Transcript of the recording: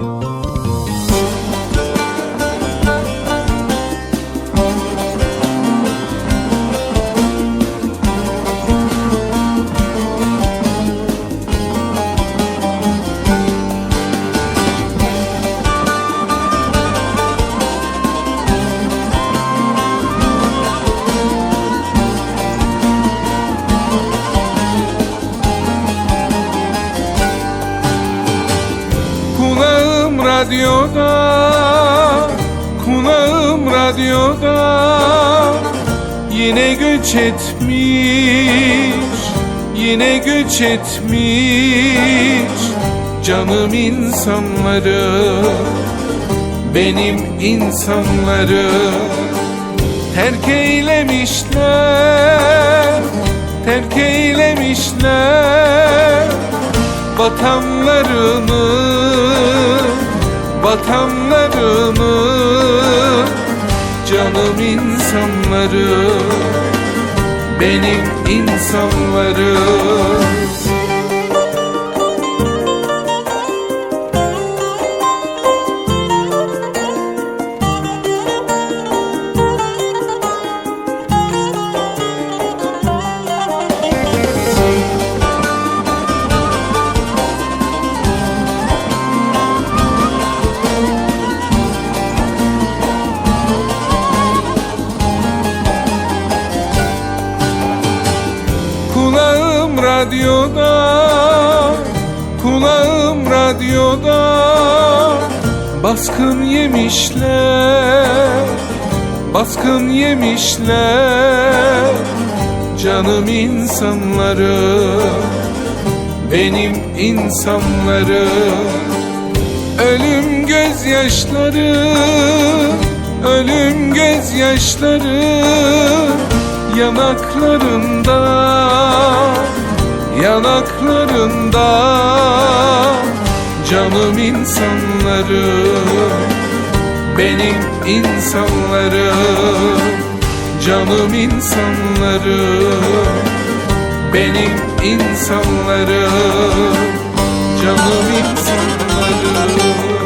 Kulağım radyoda Kulağım radyoda Yine göç etmiş Yine göç etmiş Canım insanları Benim insanları. Terk eylemişler Terk eylemişler Vatanlarını Vatanlarını Canım insanları Benim insanlarım radyoda Kulağım radyoda Baskın yemişler Baskın yemişler. Canım insanları Benim insanları Ölüm gözyaşları Ölüm gözyaşları yanaklarında yanaklarında canım insanları benim insanlarım canım insanları benim insanlarım canım insanlarım